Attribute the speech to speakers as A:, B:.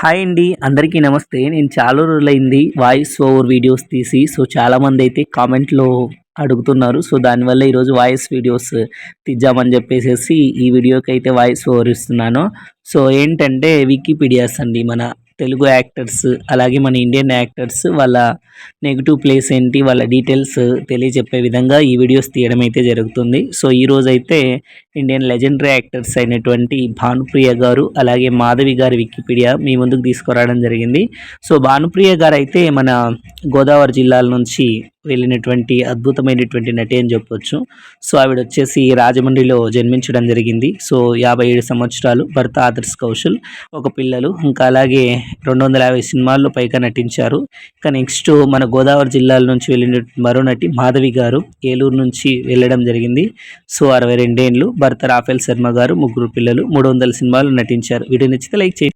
A: Hi అండి అందరికీ నమస్తే. నేను చాలా రోజులైంది వాయిస్ ఓవర్ వీడియోస్ తీసి సో చాలామంది అయితే కామెంట్లో అడుగుతున్నారు. సో దానివల్ల ఈరోజు వాయిస్ వీడియోస్ తీద్దామని చెప్పేసి ఈ వీడియోకి అయితే వాయిస్ ఓవర్ ఇస్తున్నాను. సో ఏంటంటే వికీపీడియాస్ అండి మన తెలుగు యాక్టర్స్ అలాగే మన ఇండియన్ యాక్టర్స్ వాళ్ళ నెగిటివ్ ప్లేస్ ఏంటి వాళ్ళ డీటెయిల్స్ తెలియజెప్పే విధంగా ఈ వీడియోస్ తీయడం అయితే జరుగుతుంది. సో ఈ రోజు అయితే ఇండియన్ లెజెండరీ యాక్టర్స్ అయినటువంటి భానుప్రియ గారు అలాగే మాధవి గారి వికీపీడియా మీ ముందుకు తీసుకురావడం జరిగింది. సో భానుప్రియ గారు అయితే మన గోదావరి జిల్లాల నుంచి వెళ్ళినటువంటి అద్భుతమైనటువంటి నటి అని చెప్పొచ్చు. సో ఆవిడ వచ్చేసి రాజమండ్రిలో జన్మించడం జరిగింది. సో యాభై ఏడు సంవత్సరాలు భర్త ఆదర్శ్ కౌశల్ ఒక పిల్లలు. ఇంకా అలాగే రెండు వందల యాభై సినిమాల్లో పైగా నటించారు. ఇంకా నెక్స్ట్ మన గోదావరి జిల్లాల నుంచి వెళ్ళిన మరో నటి మాధవి గారు ఏలూరు నుంచి వెళ్ళడం జరిగింది. సో అరవై రెండేళ్ళు భర్త రాఫెల్ శర్మ గారు ముగ్గురు పిల్లలు మూడు వందల సినిమాలు నటించారు. వీడియో నచ్చితే లైక్ చేయండి.